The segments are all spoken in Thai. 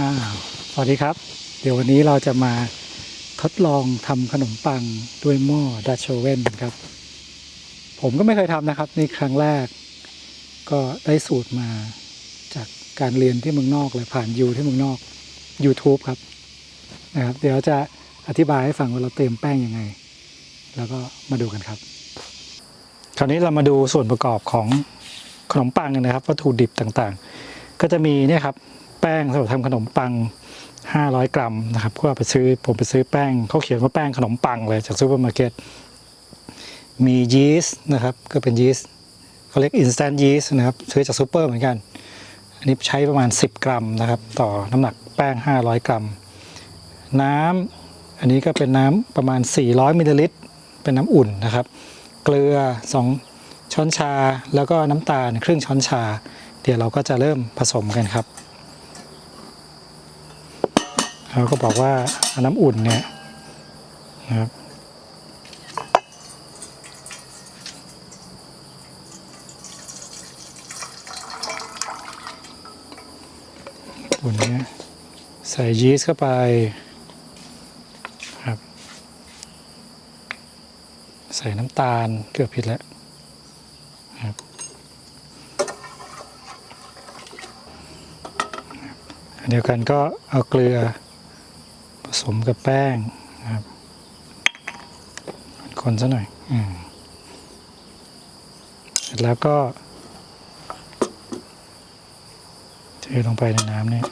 อ่าสวัสดีครับ เดี๋ยววันนี้เราจะมาทดลองทำขนมปังด้วยหม้อดัชโชเวนครับ ผมก็ไม่เคยทำนะครับ นี่ครั้งแรก ก็ได้สูตรมาจากการเรียนที่เมืองนอกเลยผ่านยูที่เมืองนอก YouTube ครับนะครับ เดี๋ยวจะอธิบายให้ฟังว่าเราเตรียมแป้งยังไง แล้วก็มาดูกันครับ คราวนี้เรามาดูส่วนประกอบของขนมปังกันนะครับวัตถุดิบต่างๆ ก็จะมีเนี่ยครับ แป้งสำหรับทำขนมปัง 500 กรัมนะครับก็ไปซื้อผมไปซื้อแป้งเขาเขียนว่าแป้งขนมปังเลยจากซูเปอร์มาร์เก็ตมียีสต์นะครับก็เป็นยีสต์เขาเรียก instant yeast นะครับซื้อจากซูเปอร์เหมือนกัน อันนี้ใช้ประมาณ 10 กรัมนะครับ ต่อน้ำหนักแป้ง 500 กรัม น้ำอันนี้ก็เป็นน้ำประมาณ 400มิลลิลิตร เป็นน้ำอุ่นนะครับ เกลือ 2 ช้อนชา แล้วก็น้ำตาลครึ่งช้อนชา เดี๋ยวเราก็จะเริ่มผสมกันครับ เขาก็บอกว่าน้ำอุ่นเนี่ยนะครับอุ่นเนี่ยใส่ยีสต์เข้าไปครับ ใส่น้ำตาลเกือบผิดแล้วครับเดียวกันก็เอาเกลือ ผสมกับแป้งนะครับ คนซะหน่อยอเสร็จแล้วก็เทลงไปในน้ำนี่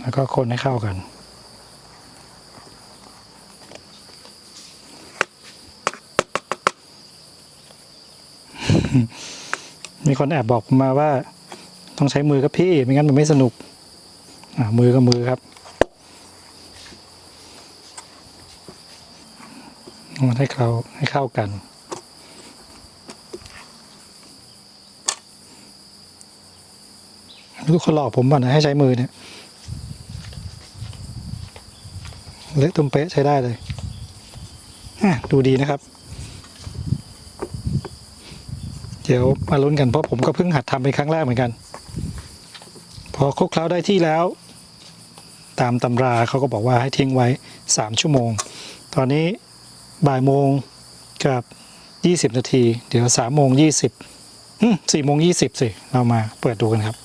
แล้วก็คนให้เข้ากัน มีคนแอบบอกผมมาว่า ต้องใช้มือกับพี่ ไม่งั้นมันไม่สนุก อ่ามือกับมือครับมันให้เขาให้เข้ากัน ทุกคนหลอกผมบ่ะนะให้ใช้มือเนี่ยเละตุ้มเป๊ะใช้ได้เลย ดูดีนะครับ เดี๋ยวมาลุ้นกันเพราะผมก็เพิ่งหัดทำเป็นครั้งแรกเหมือนกัน พอคลุกเคล้าได้ที่แล้ว ตามตำราเขาก็บอกว่าให้ทิ้งไว้ 3 ชั่วโมง ตอนนี้บ่ายโมงกับ 20 นาที เดี๋ยว3โมง20อืม4โมง20สิเรามาเปิดดูกันครับ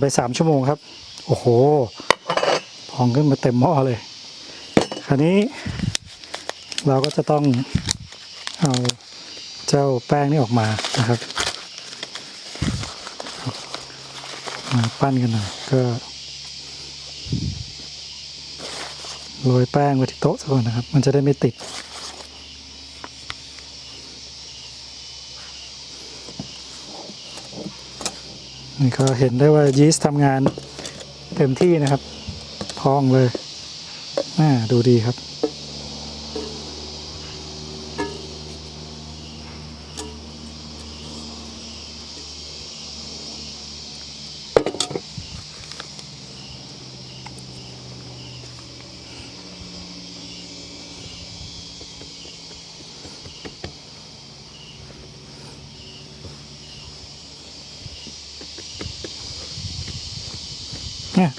ไปสามชั่วโมงครับ โอ้โห พองขึ้นมาเต็มหม้อเลย คราวนี้ เราก็จะต้องเอาเจ้าแป้งนี่ออกมานะครับ มาปั้นกันหน่อยก็โรยแป้งไว้ที่โต๊ะซะก่อนนะครับ มันจะได้ไม่ติด นี่ก็เห็นได้ว่ายีสต์ทำงานเต็มที่นะครับ พองเลยน่าดูดีครับ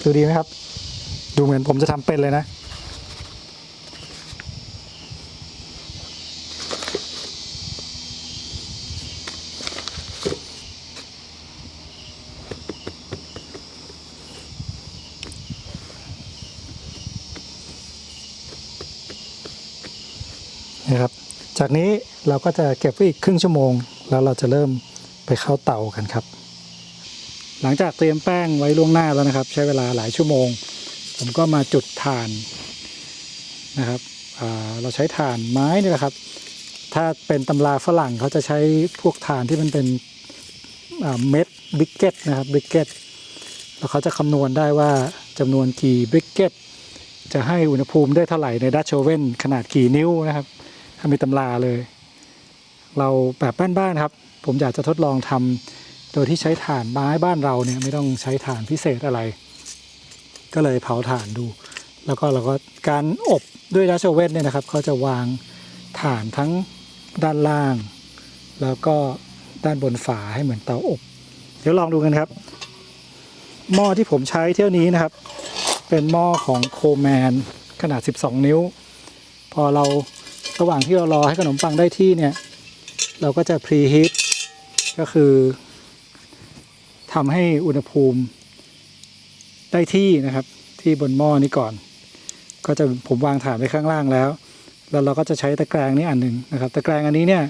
ดูดีไหมครับ ดูเหมือนผมจะทำเป็นเลยนะ นะครับ จากนี้เราก็จะเก็บไว้อีกครึ่งชั่วโมง แล้วเราจะเริ่มไปเข้าเตากันครับ หลังจากเตรียมแป้งไว้ล่วงหน้าแล้วนะครับ ใช้เวลาหลายชั่วโมง ผมก็มาจุดถ่านนะครับเราใช้ถ่านไม้นี่แหละครับ ถ้าเป็นตำราฝรั่งเขาจะใช้พวกถ่านที่มันเป็นเม็ดบิกเก็ตนะครับบิกเก็ตแล้วเขาจะคำนวณได้ว่าจำนวนกี่บิกเก็ตจะให้อุณหภูมิได้เท่าไหร่ในดัชโชเว่นขนาดกี่นิ้วนะครับถ้ามีตำราเลย เราแบบบ้านๆครับ ผมอยากจะทดลองทำ โดยที่ใช้ถ่านไม้บ้านเราเนี่ยไม่ต้องใช้ถ่านพิเศษอะไร ก็เลยเผาถ่านดู แล้วก็เราก็การอบด้วยดัชโชเว่นเนี่ยนะครับเขาจะวางถ่านทั้งด้านล่าง แล้วก็ด้านบนฝาให้เหมือนเตาอบ เดี๋ยวลองดูกันครับ หม้อที่ผมใช้เที่ยวนี้นะครับ เป็นหม้อของโคแมนขนาด 12 นิ้ว พอเราระหว่างที่เรารอให้ขนมปังได้ที่เนี่ย เราก็จะพรีฮีทก็คือ ทำให้อุณหภูมิได้ที่นะครับ ที่บนหม้อนี้ก่อน ก็จะผมวางถ่านไว้ข้างล่างแล้ว แล้วเราก็จะใช้ตะแกรงนี้อันหนึ่งนะครับ ตะแกรงอันนี้เนี่ย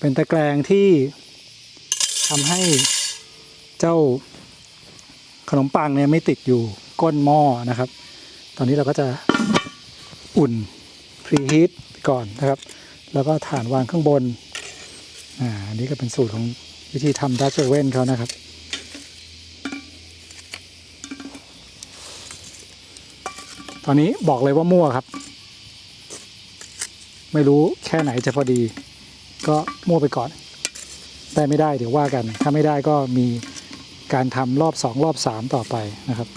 เป็นตะแกรงที่ทำให้เจ้าขนมปังเนี่ยไม่ติดอยู่ก้นหม้อนะครับ ตอนนี้เราก็จะอุ่นพรีฮีทก่อนนะครับ แล้วก็ฐานวางข้างบน อ่า อันนี้ก็เป็นสูตรของวิธีทำดัชเว่นเขานะครับ ตอนนี้บอกเลยว่ามั่วครับ ไม่รู้แค่ไหนจะพอดี ก็มั่วไปก่อน ได้ไม่ได้เดี๋ยวว่ากัน ถ้าไม่ได้ก็มีการทำรอบสองรอบสามต่อไปนะครับ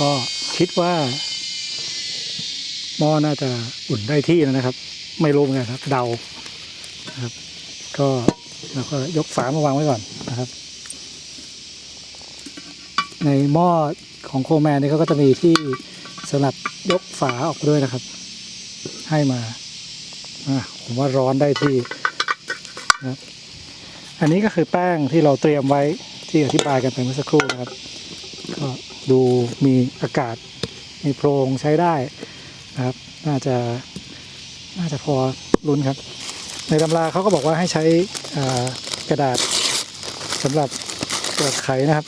ก็คิดว่าหม้อน่าจะอุ่นได้ที่นะครับ ไม่รู้เหมือนกันครับ เดานะครับ ก็เราก็ยกฝามาวางไว้ก่อนนะครับ ในหม้อของโคแมนนี่เขาก็จะมีที่สำหรับยกฝาออกด้วยนะครับ ให้มาผมว่าร้อนได้ที่นะครับอันนี้ก็คือแป้งที่เราเตรียมไว้ที่อธิบายกันไปเมื่อสักครู่นะครับ ก็ดูมีอากาศมีโพรงใช้ได้นะครับ น่าจะน่าจะพอลุ้นครับ ในตำราเขาก็บอกว่าให้ใช้กระดาษสำหรับเปลือกไขนะครับ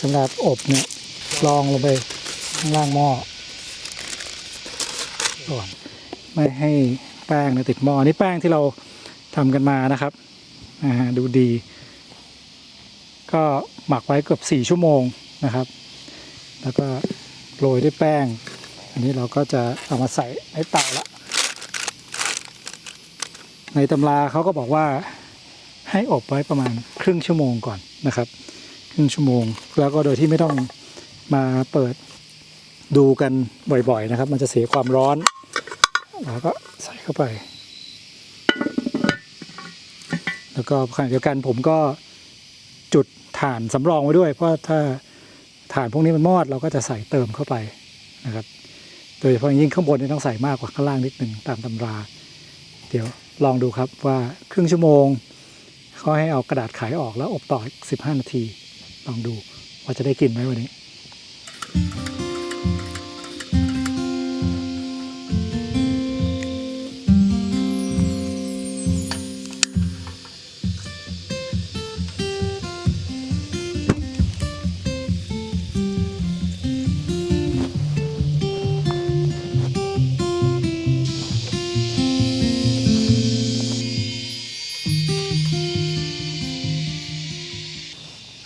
สำหรับอบเนี่ยรองลงไปข้างล่างหม้อก่อนไม่ให้แป้งเนี่ยติดหม้อนี่แป้งที่เราทำกันมานะครับดูดี ก็หมักไว้เกือบ4ชั่วโมงนะครับ แล้วก็โรยด้วยแป้ง อันนี้เราก็จะเอามาใส่ในเตาละในตำราเขาก็บอกว่าให้อบไว้ประมาณครึ่งชั่วโมงก่อนนะครับ รึ่งชั่วโมง แล้วก็โดยที่ไม่ต้องมาเปิดดูกันบ่อยๆนะครับ มันจะเสียความร้อน แล้วก็ใส่เข้าไป แล้วก็ขณะเดียวกันผมก็จุดถ่านสำรองไว้ด้วย เพราะถ้าถ่านพวกนี้มันมอดเราก็จะใส่เติมเข้าไปนะครับ โดยเฉพาะอยิ่งข้างบนนี่ต้องใส่มากกว่าข้างล่างนิดหนึ่งตามตำรา เดี๋ยวลองดูครับว่าครึ่งชั่วโมงเขาให้เอากระดาษขายออกแล้วอบต่ออีก15 นาที ลองดูว่าจะได้กินไหมวันนี้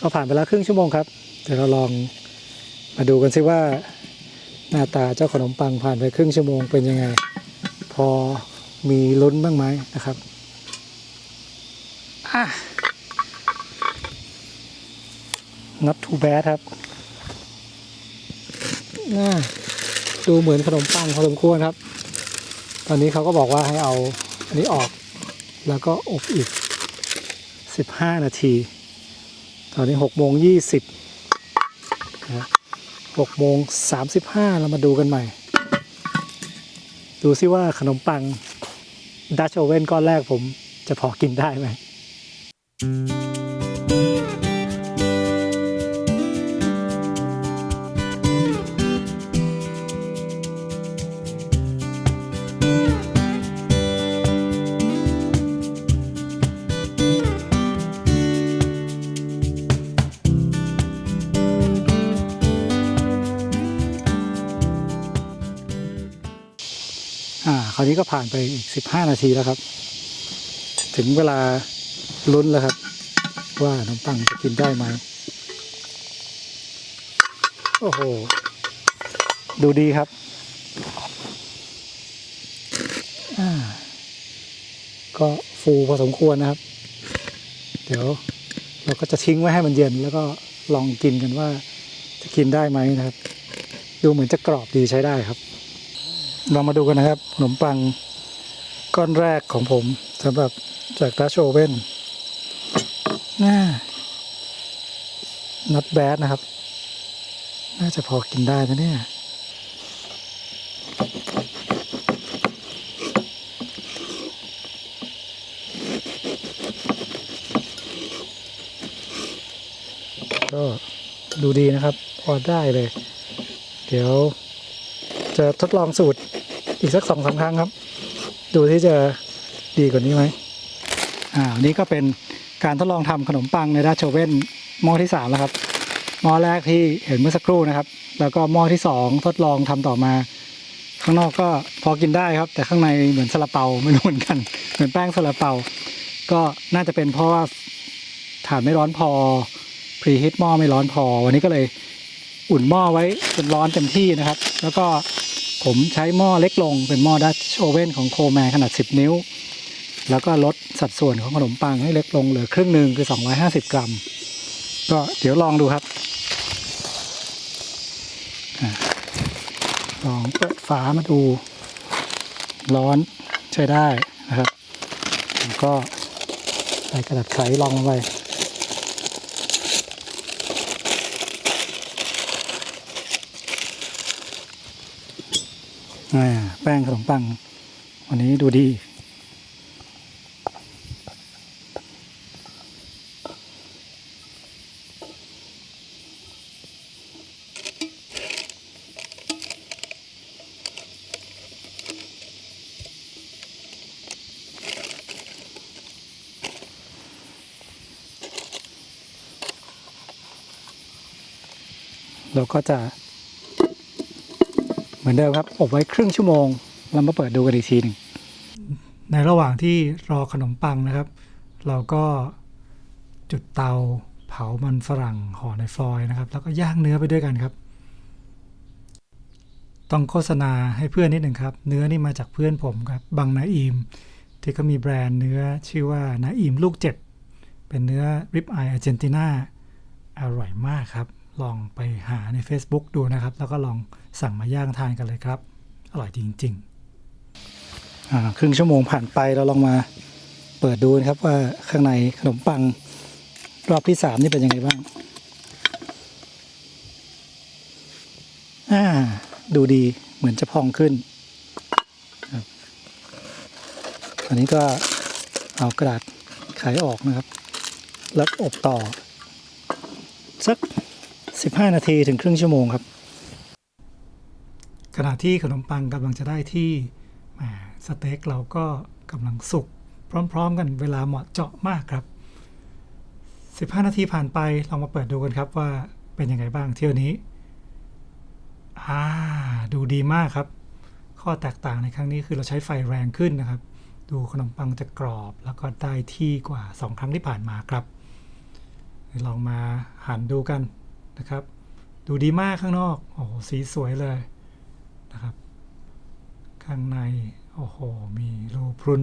ก็ผ่านไปแล้วครึ่งชั่วโมงครับ เดี๋ยวเราลองมาดูกันซิว่า หน้าตาเจ้าขนมปังผ่านไปครึ่งชั่วโมงเป็นยังไง พอมีลุ้นบ้างไหมนะครับอะ not too bad ครับน่าดูเหมือนขนมปังพอสมควรครับ ตอนนี้เขาก็บอกว่าให้เอาอันนี้ออก แล้วก็อบอีก 15 นาที ตอนนี้หกโมงยี่สิบหกโมงสามสิบห้าเรามาดูกันใหม่ ดูซิว่าขนมปังดัชโอเว่นก้อนแรกผมจะพอกินได้ไหมอ่า นี้ก็ผ่านไปอีกสิบห้านาทีแล้วครับ ถึงเวลาลุ้นแล้วครับ ว่าขนมปังจะกินได้ไหมโอ้โห ดูดีครับอ่าก็ฟูพอสมควรนะครับ เดี๋ยวเราก็จะทิ้งไว้ให้มันเย็น แล้วก็ลองกินกันว่าจะกินได้ไหมนะครับ ดูเหมือนจะกรอบดีใช้ได้ครับ เรามาดูกันนะครับ ขนมปังก้อนแรกของผมสำหรับจากดัชโอเว่นน่า not bad นะครับ น่าจะพอกินได้นะเนี่ยก็ดูดีนะครับ พอได้เลย เดี๋ยวจะทดลองสูตร อีกสักสองสามครั้งครับ ดูที่จะดีกว่านี้ไหมอ่านี้ก็เป็นการทดลองทำขนมปังในราชโชเว่นหม้อที่สามแล้วครับหม้อแรกที่เห็นเมื่อสักครู่นะครับ แล้วก็หม้อที่สองทดลองทำต่อมา ข้างนอกก็พอกินได้ครับ แต่ข้างในเหมือนซาลาเปาไม่รู้เหมือนกัน เหมือนแป้งซาลาเปา ก็น่าจะเป็นเพราะว่าฐานไม่ร้อนพอพรีฮิตหม้อไม่ร้อนพอ วันนี้ก็เลยอุ่นหม้อไว้จนร้อนเต็มที่นะครับ แล้วก็ ผมใช้หม้อเล็กลงเป็นหม้อดัชโอเว่นของโคแมนขนาด 10 นิ้ว แล้วก็ลดสัดส่วนของขนมปังให้เล็กลงเหลือครึ่งหนึ่งคือ 250 กรัม ก็เดี๋ยวลองดูครับอลองเปิดฝามาดูร้อนใช้ได้นะครับ แล้วก็ใส่กระดาษไขรองลงไป แป้งขนมปัง วันนี้ดูดีเราก็จะ มือนเดิมครับ อบไว้ครึ่งชั่วโมง แล้วมาเปิดดูกันอีกทีหนึ่ง ในระหว่างที่รอขนมปังนะครับ เราก็จุดเตาเผามันฝรั่งห่อในฟอยล์นะครับ แล้วก็ย่างเนื้อไปด้วยกันครับ ต้องโฆษณาให้เพื่อนนิดหนึ่งครับ เนื้อนี่มาจากเพื่อนผมครับบังนาอีมที่ก็มีแบรนด์เนื้อชื่อว่านาอีมลูกเจ็ดเป็นเนื้อริบไออาร์เจนตินาอร่อยมากครับ ลองไปหาใน Facebook ดูนะครับ แล้วก็ลอง สั่งมาย่างทานกันเลยครับ อร่อยจริงๆครึ่งชั่วโมงผ่านไปเราลองมาเปิดดูนะครับว่าข้างในขนมปังรอบที่สามนี่เป็นยังไงบ้างอ่าดูดีเหมือนจะพองขึ้นอันนี้ก็เอากระดาษไขออกนะครับ แล้วอบต่อ สัก 15 นาทีถึงครึ่งชั่วโมงครับ ขณะที่ขนมปังกำลังจะได้ที่สเต็กเราก็กำลังสุกพร้อม ๆ กันเวลาเหมาะเจาะมากครับ 15 นาทีผ่านไปลองมาเปิดดูกันครับว่าเป็นยังไงบ้างเที่ยวนี้อ่าดูดีมากครับ ข้อแตกต่างในครั้งนี้คือเราใช้ไฟแรงขึ้นนะครับ ดูขนมปังจะกรอบแล้วก็ได้ที่กว่า 2 ครั้งที่ผ่านมาครับลองมาหันดูกันนะครับ ดูดีมากข้างนอก โอ้สีสวยเลย นะครับ ข้างใน โอ้โห มีรูพรุน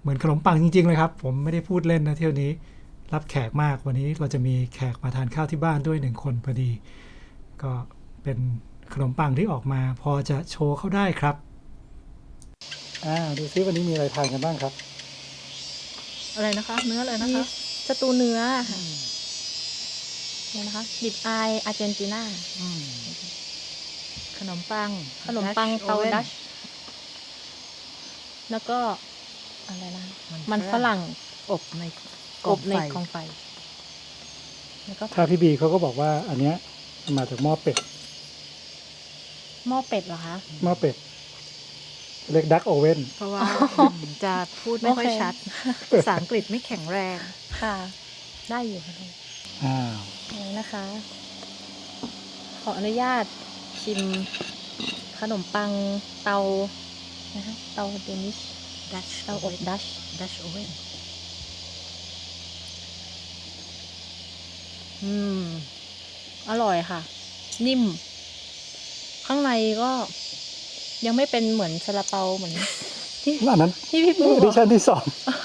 เหมือนขนมปังจริง ๆ เลยครับ ผมไม่ได้พูดเล่นนะเที่ยวนี้ รับแขกมากวันนี้เราจะมีแขกมาทานข้าวที่บ้านด้วยหนึ่งคนพอดี ก็เป็นขนมปังที่ออกมา พอจะโชว์เข้าได้ครับอ่าดูซิวันนี้มีอะไรทานกันบ้างครับ อะไรนะคะ เนื้ออะไรนะคะสตูเนื้อค่ะเนี่ยนะคะดิบอายอาร์เจนตินา ขนมปังขนมปัง Dutch เตา oven ดัชแล้วก็อะไรนะมัมันนฝฝรั่รั่งงอบในกอบบในไฟกองไฟแล้วก็ถ้าพี่บีเขาก็บอกว่า อันเนี้ยมาจากหม้อเป็ดหม้อเป็ดเหรอคะหม้อเป็ดเรียกดักโอเว่นเพราะว่าอืมจะพูดไม่ค่อยโอเคชัดภาษาอังกฤษไม่แข็งแรงค่ะ ได้อยู่ค่ะอ้าวนี่นะคะ ขออนุญาต ชิมขนมปังเตานะคะเตาเดนิชดัชเตาอบดัชดัชโอเว่นอืม อร่อยค่ะอนิ่ม ข้างในก็ ยังไม่เป็นเหมือนซาลาเปาเหมือนที่อันนั้นที่พี่เอปูอบอกดิชั่นที่สองเออ